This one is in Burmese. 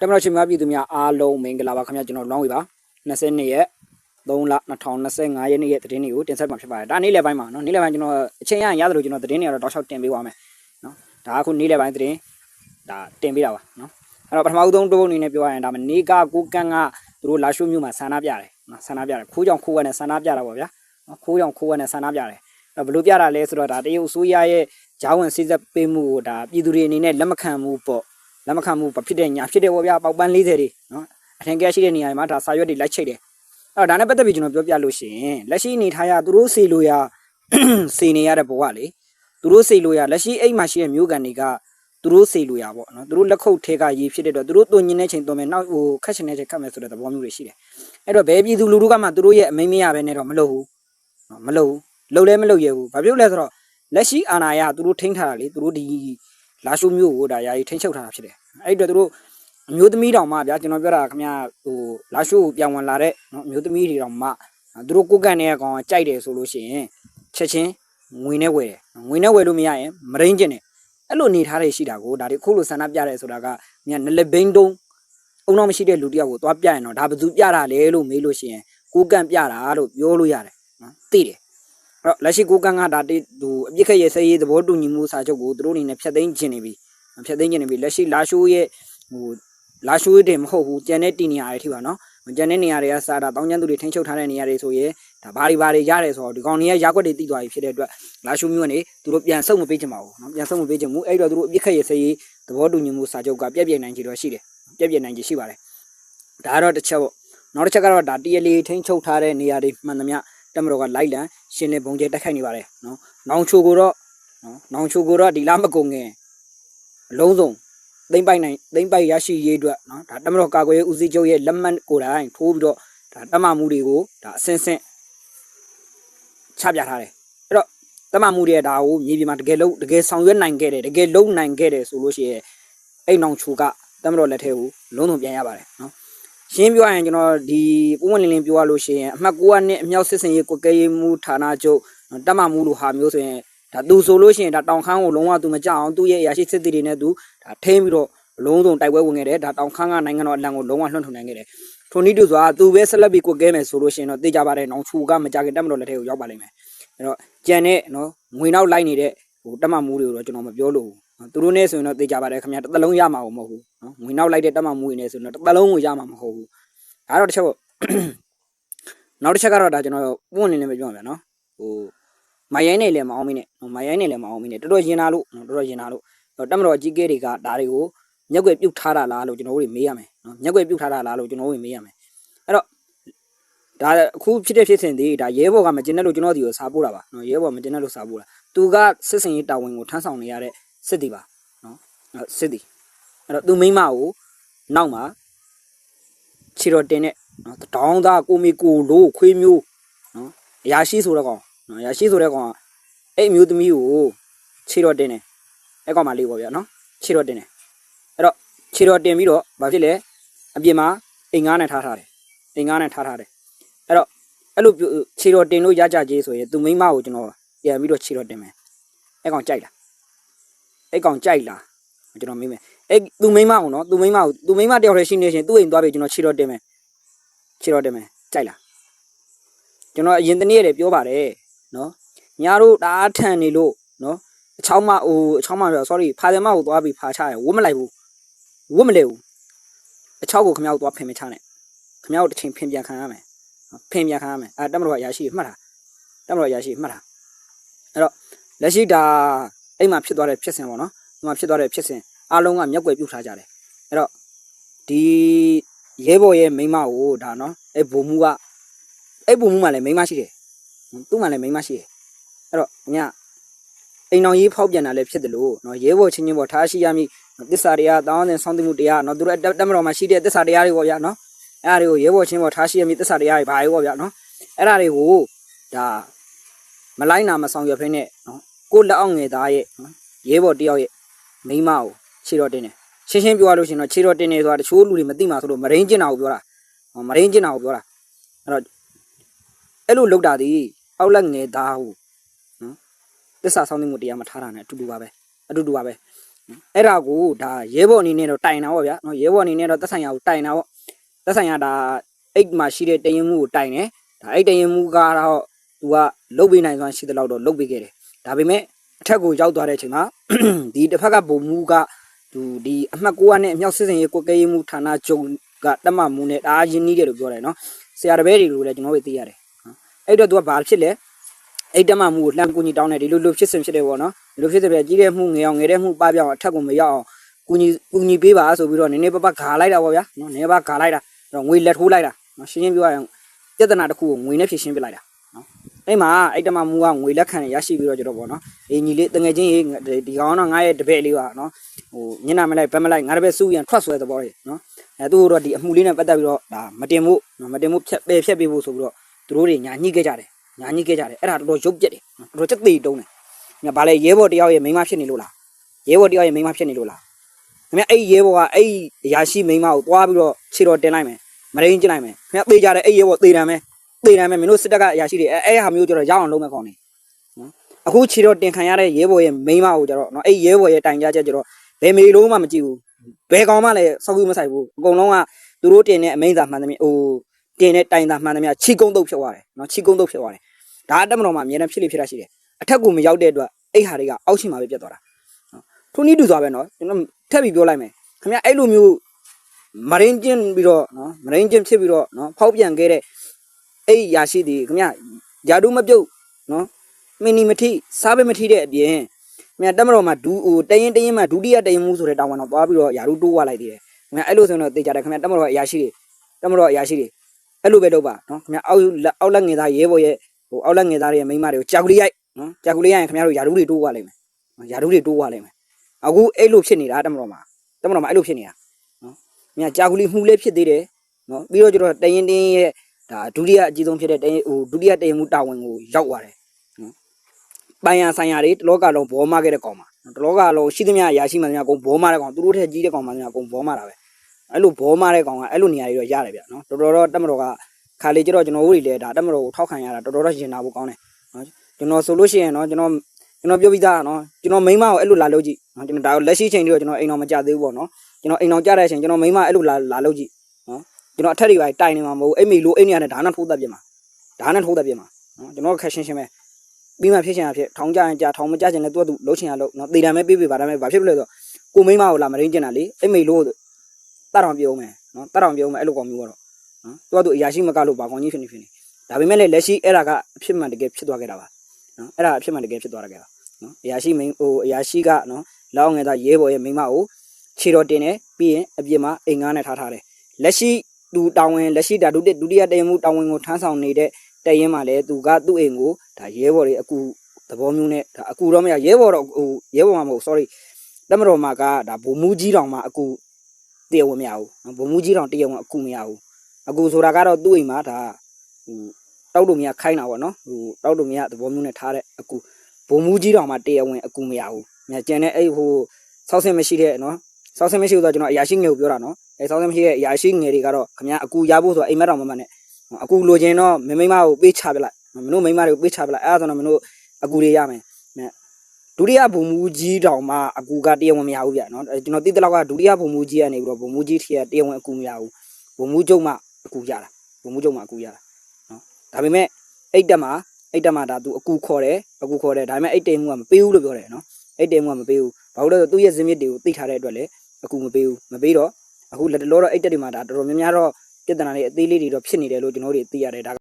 တမတော်ချင်းများပြည်သူများအားလုံးမင်္ဂလာပါခင်ဗျာကျွန်တော်လောင်းဝေပါ22ရက်3လ2025ရက်နေ့ရဲ့သတင်းတွေကိုတင်ဆက်မှာဖြစ်ပါတယ်ဒါနေ့လယ်ပိုင်းမှာနော်နေ့လယ်ပိုင်းကျွန်တော်အချိန်ရရင်ရတယ်လို့ကျွန်တော်သတင်းတွေကတော့တောက်လျှောက်တင်ပေးပါမယ်နော်ဒါအခုနေ့လယ်ပိုင်းသတင်းဒါတင်ပေးတာပါနော်အဲ့တော့ပထမဦးဆုံးတစ်ပုတ်အနေနဲ့ပြောရရင်ဒါမနေကကိုကန့်ကသူတို့လာရှိုးမြို့မှာဆန္ဒပြတယ်နော်ဆန္ဒပြတယ်ခိုးကြောင်ခိုးရနဲ့ဆန္ဒပြတာပေါ့ဗျာနော်ခိုးကြောင်ခိုးရနဲ့ဆန္ဒပြတယ်အဲ့ဘယ်လိုပြတာလဲဆိုတော့ဒါတရုတ်အစိုးရရဲ့ဂျာဝန်စစ်သက်ပေးမှုကိုဒါပြည်သူတွေအနေနဲ့လက်မခံမှုပေါ့ လက်မခံမှုဖြစ်တဲ့ညာဖြစ်တဲ့ဘောဗျာပေါက်ပန်း40တွေနော်အထင်ကဲရှိတဲ့နေရာတွေမှာဒါစာရွက်တွေလိုက်ချိတ်တယ်အဲ့တော့ဒါနဲ့ပတ်သက်ပြီးကျွန်တော်ပြောပြလို့ရှိရင်လက်ရှိအနေထားရသူတို့စီလိုရစီနေရတဲ့ဘဝလေသူတို့စီလိုရလက်ရှိအိမ်မှာရှိတဲ့မျိုးကန်တွေကသူတို့စီလိုရပေါ့နော်သူတို့လက်ခုပ်ထဲကရေဖြစ်တဲ့တော့သူတို့တုံညင်းတဲ့ချိန်တုံးမယ်နောက်ဟိုခက်ရှင်တဲ့ချိန်ခတ်မယ်ဆိုတဲ့သဘောမျိုးတွေရှိတယ်အဲ့တော့ဘယ်ပြည်သူလူထုကမှသူတို့ရဲ့အမိမ့်မရပဲနဲ့တော့မလုပ်ဘူးနော်မလုပ်ဘူးလုပ်လဲမလုပ်ရဘူးဘာဖြစ်လို့လဲဆိုတော့လက်ရှိအာဏာရသူတို့ထိန်းထားတာလေသူတို့ဒီ လာရှုမျိုးကိုဒါယာယီထိန်းချုပ်ထားတာဖြစ်တယ်အဲ့ဒီတော့သူတို့အမျိုးသမီးတောင်မှဗျာကျွန်တော်ပြောတာခင်ဗျာဟိုလာရှိုးကိုပြန်ဝင်လာတဲ့နော်အမျိုးသမီးတွေတောင်မှသူတို့ကိုယ်ကန်တဲ့ကောင်ကကြိုက်တယ်ဆိုလို့ရှိရင်ချက်ချင်းငွေနဲ့ဝယ်တယ်ငွေနဲ့ဝယ်လို့မရရင်မရင်းကျင်တယ်အဲ့လိုနေထားတွေရှိတာကိုဒါတွေခုလိုဆန္ဒပြတယ်ဆိုတာကမြနလက်ဘိန်းတုံးအုံတော့မရှိတဲ့လူတယောက်ကိုသွားပြရင်တော့ဒါဘယ်သူပြတာလဲလို့မေးလို့ရှိရင်ကိုယ်ကန်ပြတာလို့ပြောလို့ရတယ်နော်သိတယ်အဲ့ တော့လက်ရှိကိုယ်ကန်ကဒါတိဟိုအပြစ်ခက်ရဲ့စရေးသဘောတူညီမှုစာချုပ်ကိုသူတို့အနေနဲ့ဖျက်သိမ်းခြင်းနေပြီဖြတ်သိမ်းကျင်နေပြီလက်ရှိလာရှိုးရဲ့ဟိုလာရှိုးတယ်မဟုတ်ဘူးကြံတဲ့တီနေရာတွေထိပါနော်ကြံတဲ့နေရာတွေကစားတာတောင်းကျန်းသူတွေထိန်းချုပ်ထားတဲ့နေရာတွေဆိုရင်ဒါဘာတွေဘာတွေရတယ်ဆိုတော့ဒီကောင်တွေကရက်ွက်တွေတိသွားပြီဖြစ်တဲ့အတွက်လာရှိုးမျိုးကနေသူတို့ပြန်ဆုတ်မပေးချင်ပါဘူးနော်ပြန်ဆုတ်မပေးချင်ဘူးအဲ့တော့သူတို့အပြစ်ခက်ရစရေးသဘောတူညီမှုစာချုပ်ကပြည့်ပြည့်နိုင်ကြတော့ရှိတယ်ပြည့်ပြည့်နိုင်ကြရှိပါတယ်ဒါကတော့တစ်ချက်ပေါ့နောက်တစ်ချက်ကတော့ဒါ TLA ထိန်းချုပ်ထားတဲ့နေရာတွေမှန်သမျှတက်မတော်ကလိုက်လံ ရှင်းလင်းပုံကျဲတိုက်ခိုက်နေပါတယ်နော်နောင်ချိုကိုတော့နော်နောင်ချိုကိုတော့ဒီလားမကုန်ငယ်အလုံးစုံသိမ့်ပိုက်နိုင်သိမ့်ပိုက်ရရှိရေးအတွက်နော်ဒါတမတော်ကာကွယ်ရေးဦးစီးချုပ်ရဲ့လက်မှတ်ကိုယ်တိုင်ထိုးပြီးတော့ဒါတမမှုတွေကိုဒါအစင်းစင်းချပြထားတယ်အဲ့တော့တမမှုတွေဒါကိုမြေပြင်မှာတကယ်လုံးတကယ်ဆောင်ရွက်နိုင်ခဲ့တယ်တကယ်လုံးနိုင်ခဲ့တယ်ဆိုလို့ရှိရင်အဲ့နောင်ချိုကတမတော်လက်ထဲကိုလုံးလုံးပြန်ရပါတယ်နော် ရှင်းပြောရရင်ကျွန်တော်ဒီပုံဝင်လင်းလင်းပြောရလို့ရှိရင်အမှတ်9နဲ့အမြောက်စစ်စင်ရေးကိုကဲရေးမှုဌာနချုပ်တမမှုလိုဟာမျိုးဆိုရင်ဒါသူဆိုလို့ရှိရင်ဒါတောင်ခမ်းကိုလုံးဝသူမကြောက်အောင်သူ့ရဲ့အရာရှိစစ်တီတွေနဲ့သူဒါထိန်းပြီးတော့အလုံးစုံတိုက်ပွဲဝင်ခဲ့တယ်ဒါတောင်ခမ်းကနိုင်ငံတော်အလံကိုလုံးဝလွှမ်းထွန်နိုင်ခဲ့တယ်ထိုနည်းတူစွာသူပဲဆက်လက်ပြီးကိုကဲမယ်ဆိုလို့ရှိရင်တော့သိကြပါတယ်နောင်ချူကမကြခင်တက်မတော်လက်ထဲကိုရောက်ပါလိမ့်မယ်အဲ့တော့ကြံတဲ့နော်ငွေနောက်လိုက်နေတဲ့ဟိုတက်မမှုတွေကိုတော့ကျွန်တော်မပြောလို့ဘူး သူတို့နဲ့ဆိုရင်တော့သိကြပါတယ်ခင်ဗျာတစ်သလုံးရမှာမဟုတ်ဘူးနော်ငွေနောက်လိုက်တဲ့တက်မမှုတွေနဲ့ဆိုရင်တော့တစ်သလုံးကိုရမှာမဟုတ်ဘူးဒါတော့တစ်ချက်ပေါ့နောက်တစ်ချက်ကတော့ဒါကျွန်တော်ပွင့်နေနေပဲပြောမှာဗျာနော်ဟိုမရိုင်းနေလည်းမအောင်မင်းနဲ့မရိုင်းနေလည်းမအောင်မင်းနဲ့တော်တော်ရင်နာလို့တော်တော်ရင်နာလို့တက်မတော်အကြီးကဲတွေကဒါတွေကိုမျက်ွယ်ပြုတ်ထားတာလားလို့ကျွန်တော်တို့မေးရမယ်နော်မျက်ွယ်ပြုတ်ထားတာလားလို့ကျွန်တော်တို့မေးရမယ်အဲ့တော့ဒါအခုဖြစ်တဲ့ဖြစ်စဉ်တွေဒါရဲဘော်ကမကျင်တဲ့လို့ကျွန်တော်ဒီကိုစားပို့တာပါနော်ရဲဘော်မကျင်တဲ့လို့စားပို့တာသူကစစ်စင်ရေးတာဝန်ကိုထမ်းဆောင်နေရတဲ့ စစ်တီပါနော်စစ်တီအဲ့တော့သူမိမကိုနောက်မှာခြေတော်တင်တဲ့နော်တောင်းသားကိုမီကိုလို့ခွေးမျိုးနော်အရာရှိဆိုတော့ကောင်နော်ရရှိဆိုတဲ့ကောင်ကအဲ့အမျိုးသမီးကိုခြေတော့တင်းတယ်အဲ့ကောင်မလေးပေါ့ဗျာနော်ခြေတော့တင်းတယ်အဲ့တော့ခြေတော့တင်ပြီးတော့ဘာဖြစ်လဲအပြင်မှာအိမ်ငားနဲ့ထားထားတယ်အိမ်ငားနဲ့ထားထားတယ်အဲ့တော့အဲ့လိုခြေတော့တင်လို့ရကြကြီးဆိုရင်သူမိန်းမကိုကျွန်တော်ပြန်ပြီးတော့ခြေတော့တင်မယ်အဲ့ကောင်ကြိုက်လား အဲ့ကောင်ကြိုက်လားကျွန်တော်မေးမယ်အဲ့သူမိန်းမကိုနော်သူမိန်းမကိုသူမိန်းမတယောက်တည်းရှိနေရှင်သူ့အိမ်သွားပြီးကျွန်တော်ခြေတော့တင်မယ်ခြေတော့တင်မယ်ကြိုက်လားကျွန်တော်အရင်တနေ့ရတယ်ပြောပါတယ်နော်ညာတို့တအားထန်နေလို့နော်အချောင်းမဟိုအချောင်းမပြော sorry ဖာတယ်မကိုသွားပြီးဖာချရဝတ်မလိုက်ဘူးဝတ်မလဲဘူးအချောက်ကိုခမရောက်သွားဖင်မချနဲ့ခမရောက်တစ်ချိန်ဖင်ပြန်ခံရမယ်ဖင်ပြန်ခံရမယ်အဲတက်မတော်ရရှိမှတ်တာတက်မတော်ရရှိမှတ်တာအဲ့တော့လက်ရှိဒါ အိမ်မှာဖြစ်သွားတဲ့ဖြစ်စဉ်ပေါ့နော်ဒီမှာဖြစ်သွားတဲ့ဖြစ်စဉ်အားလုံးကမျက်ွယ်ပြုတ်ထားကြတယ်အဲ့တော့ဒီရဲဘော်ရဲ့မိန်းမကိုဒါနော်အဲ့ဘုံမူကအဲ့ဘုံမူမှလည်းမိန်းမရှိတယ်သူ့မှလည်းမိန်းမရှိတယ်အဲ့တော့ညအိမ်တော်ကြီးဖောက်ပြန်တာလည်းဖြစ်တယ်လို့နော်ရဲဘော်ချင်းချင်းပေါ်ထားရှိရမည်တစ္ဆာတရားတောင်းတဲ့ဆောင်းသိမှုတရားနော်သူတို့တက်မတော်မှာရှိတဲ့တစ္ဆာတရားတွေပေါ့ဗျာနော်အဲ့ဒါတွေကိုရဲဘော်ချင်းပေါ်ထားရှိရမည်တစ္ဆာတရားတွေဘာတွေပေါ့ဗျာနော်အဲ့ဒါတွေကိုဒါမလိုက်နာမဆောင်ရွက်ဖ ೇನೆ နော် ကိုလက်အောက်ငယ်သားရဲ့နော်ရဲဘော်တယောက်ရဲ့မိန်းမကိုခြေတော်တင်တယ်ရှင်းရှင်းပြောရလို့ရှိရင်တော့ခြေတော်တင်နေဆိုတာတချို့လူတွေမသိမှဆိုလို့မရင်းကျင်တာကိုပြောတာမရင်းကျင်တာကိုပြောတာအဲ့တော့အဲ့လိုလောက်တာဒီအောက်လက်ငယ်သားဟုနော်တစ္ဆာဆောင်သိမှုတရားမထားတာနဲ့အတူတူပါပဲအတူတူပါပဲအဲ့ဒါကိုဒါရဲဘော်အနေနဲ့တော့တိုင်တာပေါ့ဗျာနော်ရဲဘော်အနေနဲ့တော့သက်ဆိုင်ရာကိုတိုင်တာပေါ့သက်ဆိုင်ရာဒါအိတ်မှာရှိတဲ့တရင်မှုကိုတိုင်တယ်ဒါအိတ်တရင်မှုကတော့သူကလုတ်ပေးနိုင်စွမ်းရှိတဲ့လောက်တော့လုတ်ပေးခဲ့တယ် ဒါပေမဲ့အထက်ကိုရောက်သွားတဲ့အချိန်မှာဒီတစ်ဖက်ကဘုံမှုကသူဒီအမှတ်9နဲ့အမြောက်စစ်စင်ရေးကိုကဲရေးမှုဌာနချုပ်ကတက်မှမှုနဲ့ဒါရင်းနှီးတယ်လို့ပြောတယ်နော်ဆရာတပည့်တွေကိုလည်းကျွန်တော်တို့သိရတယ်နော်အဲ့တော့သူကဘာဖြစ်လဲအဲ့တက်မှမှုကိုလှမ်းကူညီတောင်းတယ်ဒီလိုလိုဖြစ်စဉ်ဖြစ်တယ်ပေါ့နော်ဒီလိုဖြစ်တဲ့ပြကြီးတဲ့မှုငယ်အောင်ငယ်တဲ့မှုပပြောင်းအထက်ကိုမရောက်အောင်ကူညီကူညီပေးပါဆိုပြီးတော့နည်းနည်းပပဂါလိုက်တာပေါ့ဗျာနော်နည်းပါဂါလိုက်တာအဲ့တော့ငွေလက်ထိုးလိုက်တာနော်ရှင်းရှင်းပြောရရင်ပြဿနာတစ်ခုကိုငွေနဲ့ဖြည့်ရှင်းပြလိုက်တာနော် အဲ့မှာအဲ့တက်မှမှုကငွေလက်ခံရရှိပြီးတော့ကျတော့ပေါ့နော်အေးညီလေးတငယ်ချင်းရေးဒီကောင်တော့ငါရဲ့တပည့်လေးပါနော်ဟိုညနာမလိုက်ဘက်မလိုက်ငါတပည့်စုရင်ထွက်ဆွဲသဘောလေးနော်အဲသူတို့တော့ဒီအမှုလေးနဲ့ပတ်သက်ပြီးတော့ဒါမတင်ဖို့နော်မတင်ဖို့ဖြတ်ပယ်ဖြတ်ပေးဖို့ဆိုပြီးတော့သူတို့တွေညာညှိခဲ့ကြတယ်ညာညှိခဲ့ကြတယ်အဲ့ဒါတော်တော်ရုပ်ပြက်တယ်တော်တော်စက်သေးတုံးတယ်။ညဘာလဲရဲဘော်တယောက်ရဲ့မိန်းမဖြစ်နေလို့လား။ရဲဘော်တယောက်ရဲ့မိန်းမဖြစ်နေလို့လား။ခင်ဗျအဲ့ရဲဘော်ကအဲ့အရာရှိမိန်းမကိုသွားပြီးတော့ခြေတော်တင်လိုက်မယ်။မရင်းကျလိုက်မယ်။ခင်ဗျသေးကြတယ်အဲ့ရဲဘော်သေတယ်မယ်။ သေတယ်မယ်မင်းတို့စစ်တပ်ကအရာရှိတွေအဲ့အဲ့ဟာမျိုးကျတော့ရအောင်လုပ်မဲ့ကောင်းနေ။နော်။အခုခြေတော်တင်ခံရတဲ့ရဲဘော်ရဲ့မိန်းမကိုကျတော့နော်အဲ့ရဲဘော်ရဲ့တိုင်ကြားချက်ကျတော့ဘယ်မေလုံးမှမကြည့်ဘူး။ဘယ်ကောင်မှလည်းစောက်ကူးမဆိုင်ဘူး။အကုန်လုံးကသူတို့တင်တဲ့အမိန့်စာမှန်သမျှဟိုတင်တဲ့တိုင်စာမှန်သမျှချီကုန်းတုတ်ဖြစ်သွားတယ်။နော်ချီကုန်းတုတ်ဖြစ်သွားတယ်။ဒါအတက်မတော်မှာအများနဲ့ဖြစ်လိဖြစ်တာရှိတယ်အထက်ကိုမရောက်တဲ့အတွက်အဲ့ဟာတွေကအောက်ရှိမှာပဲပြတ်သွားတာနော်ထိုနည်းတူသွားပဲနော်ကျွန်တော်ထပ်ပြီးပြောလိုက်မယ်ခင်ဗျအဲ့လိုမျိုးမရင်းကျင်းပြီးတော့နော်မရင်းကျင်းဖြစ်ပြီးတော့နော်ဖောက်ပြန်ခဲ့တဲ့ အဲ့ရာရှိသည်ခင်ဗျယာဒုမပြုတ်နော်မင်းနီမထိစားပဲမထိတဲ့အပြင်ခင်ဗျတက်မတော်မှာဒူဟိုတရင်တရင်မှာဒုတိယတရင်မှုဆိုတဲ့တာဝန်တော့သွားပြီးတော့ယာဒုတိုးဝလိုက်သေးတယ်ခင်ဗျအဲ့လိုဆိုရင်တော့တေချာတယ်ခင်ဗျတက်မတော်အရာရှိတွေတက်မတော်အရာရှိတွေအဲ့လိုပဲလုပ်ပါနော်ခင်ဗျအောက်အောက်လက်ငယ်သားရဲဘော်ရဲ့ဟိုအောက်လက်ငယ်သားတွေရဲ့မိန်းမတွေကိုကြောက်ကလေးရိုက်နော်ကြောက်ကလေးရိုက်ရင်ခင်ဗျားတို့ယာဒူးတွေတိုးသွားလိမ့်မယ်နော်ယာဒူးတွေတိုးသွားလိမ့်မယ်အခုအဲ့လိုဖြစ်နေတာတမတော်မှာတမတော်မှာအဲ့လိုဖြစ်နေတာနော်မြကြောက်ကလေးမှုလေးဖြစ်သေးတယ်နော်ပြီးတော့ကျတော့တရင်တင်းရဲ့ ဒါဒုတိယအကြီးဆုံးဖြစ်တဲ့တရင်ဟိုဒုတိယတရင်မှုတာဝန်ကိုရောက်သွားတယ်နော်ပိုင်ရဆိုင်ရာတွေတလောကလုံးဘောမခဲ့တဲ့ကောင်မှာတလောကလုံးရှိသမျှအရာရှိမှသမျှအကုန်ဘောမတဲ့ကောင်သူတို့ထက်ကြီးတဲ့ကောင်မှသမျှအကုန်ဘောမတာပဲအဲ့လိုဘောမတဲ့ကောင်ကအဲ့လိုနေရာတွေတော့ရတယ်ဗျနော်တော်တော်တော့တမတော်ကခါလေကျတော့ကျွန်တော်တို့တွေလည်းဒါတက်မတော်ကိုထောက်ခံရတာတော်တော်တော့ရင်နာဖို့ကောင်းတယ်နော်ကျွန်တော်ဆိုလို့ရှိရင်နော်ကျွန်တော်ကျွန်တော်ပြောပြီးသားနော်ကျွန်တော်မိန်းမကိုအဲ့လိုလာလုပ်ကြည့်နော်ကျွန်တော်ဒါလက်ရှိချိန်တွေတော့ကျွန်တော်အိမ်တော်မကြသေးဘူးပေါ့နော်ကျွန်တော်အိမ်တော်ကြတဲ့အချိန်ကျွန်တော်မိန်းမအဲ့လိုလာလာလုပ်ကြည့်နော် ကျွန်တော်အထက်တွေပါတိုင်နေမှာမဟုတ်အိမ်မေလိုအိမ်နေရတဲ့ဒါနဲ့ထိုးတတ်ပြမှာဒါနဲ့ထိုးတတ်ပြမှာနော်ကျွန်တော်ခက်ရှင်းရှင်းပဲပြီးမှဖြစ်ချင်တာဖြစ်ထောင်ကြရင်ကြာထောင်မကြချင်လည်းသူကသူလှုပ်ချင်ရလို့နော်တေတံပဲပြေးပြေးပါဒါမဲ့ဘာဖြစ်လို့လဲဆိုတော့ကိုမိန်းမကိုလာမရင်းကျင်တာလေအိမ်မေလိုတတ်တော်ပြုံးမယ်နော်တတ်တော်ပြုံးမယ်အဲ့လိုကောင်မျိုးကတော့နော်သူကသူအရာရှိမကလို့ဘာကောင်းကြီးဖြစ်နေဖြစ်နေဒါပေမဲ့လည်းလက်ရှိအဲ့ဒါကအဖြစ်မှန်တကယ်ဖြစ်သွားခဲ့တာပါနော်အဲ့ဒါအဖြစ်မှန်တကယ်ဖြစ်သွားခဲ့တာနော်အရာရှိမင်းဟိုအရာရှိကနော်လောင်းငယ်သားရဲဘော်ရဲ့မိန်းမကိုခြေတော်တင်တယ်ပြီးရင်အပြစ်မှာအိမ်ငားနဲ့ထားထားတယ်လက်ရှိ သူတာဝန်လက်ရှိဒါဒုတိယဒုတိယတရင်မှုတာဝန်ကိုထမ်းဆောင်နေတဲ့တရင်မှာလည်းသူကသူ့အိမ်ကိုဒါရဲဘော်တွေအကူသဘောမျိုးနဲ့ဒါအကူတော့မရရဲဘော်တော့ဟိုရဲဘော်မှာမဟုတ် sorry တမတော်မှာကဒါဗိုလ်မူကြီးတောင်မှာအကူတရားဝင်မရဘူးနော်ဗိုလ်မူကြီးတောင်တရားဝင်အကူမရဘူးအကူဆိုတာကတော့သူ့အိမ်မှာဒါဟိုတောက်တို့မရခိုင်းတာပေါ့နော်ဟိုတောက်တို့မရသဘောမျိုးနဲ့ထားတဲ့အကူဘုံမူကြီးတောင်မှတရားဝင်အကူမရဘူးမြကျန်တဲ့အဲ့ဟိုစောက်ဆင်းမရှိတဲ့နော် စောက်ဆင်းမရှိဘူးဆိုတော့ကျွန်တော်အရာရှိငယ်ကိုပြောတာနော်အဲစောက်ဆင်းမရှိတဲ့အရာရှိငယ်တွေကတော့ခင်ဗျာအကူရဖို့ဆိုတော့အိမ်မက်တော်မမနဲ့အကူလိုချင်တော့မမိမကိုပေးချပလိုက်မင်းတို့မိမတွေကိုပေးချပလိုက်အဲ့ဒါဆိုတော့မင်းတို့အကူတွေရမယ်မြဒုတိယဘုံမူကြီးတောင်မှအကူကတရားဝင်မရဘူးဗျနော်ကျွန်တော်သိတဲ့လောက်ကဒုတိယဘုံမူကြီးကနေပြီးတော့ဘုံမူကြီးထီကတရားဝင်အကူမရဘူးဘုံမူကျုံမှအကူရတာဘုံမူကျုံမှအကူရတာနော်ဒါပေမဲ့အိတ်တက်မှာအိတ်တက်မှာဒါသူအကူခေါ်တယ်အကူခေါ်တယ်ဒါပေမဲ့အိတ်တိမ်မှုကမပေးဘူးလို့ပြောတယ်နော်အိတ်တိမ်မှုကမပေးဘူးဘာလို့လဲဆိုတော့သူ့ရဲ့ဇင်းမြစ်တွေကိုသိထားတဲ့အတွက်လေ အကူမပေးဘူးမပေးတော့အခုလက်တလောတော့အိတ်တက်တွေမှာဒါတော်တော်များများတော့ပြဿနာတွေအသေးလေးတွေတော့ဖြစ်နေတယ်လို့ကျွန်တော်တို့သိရတယ်ဒါ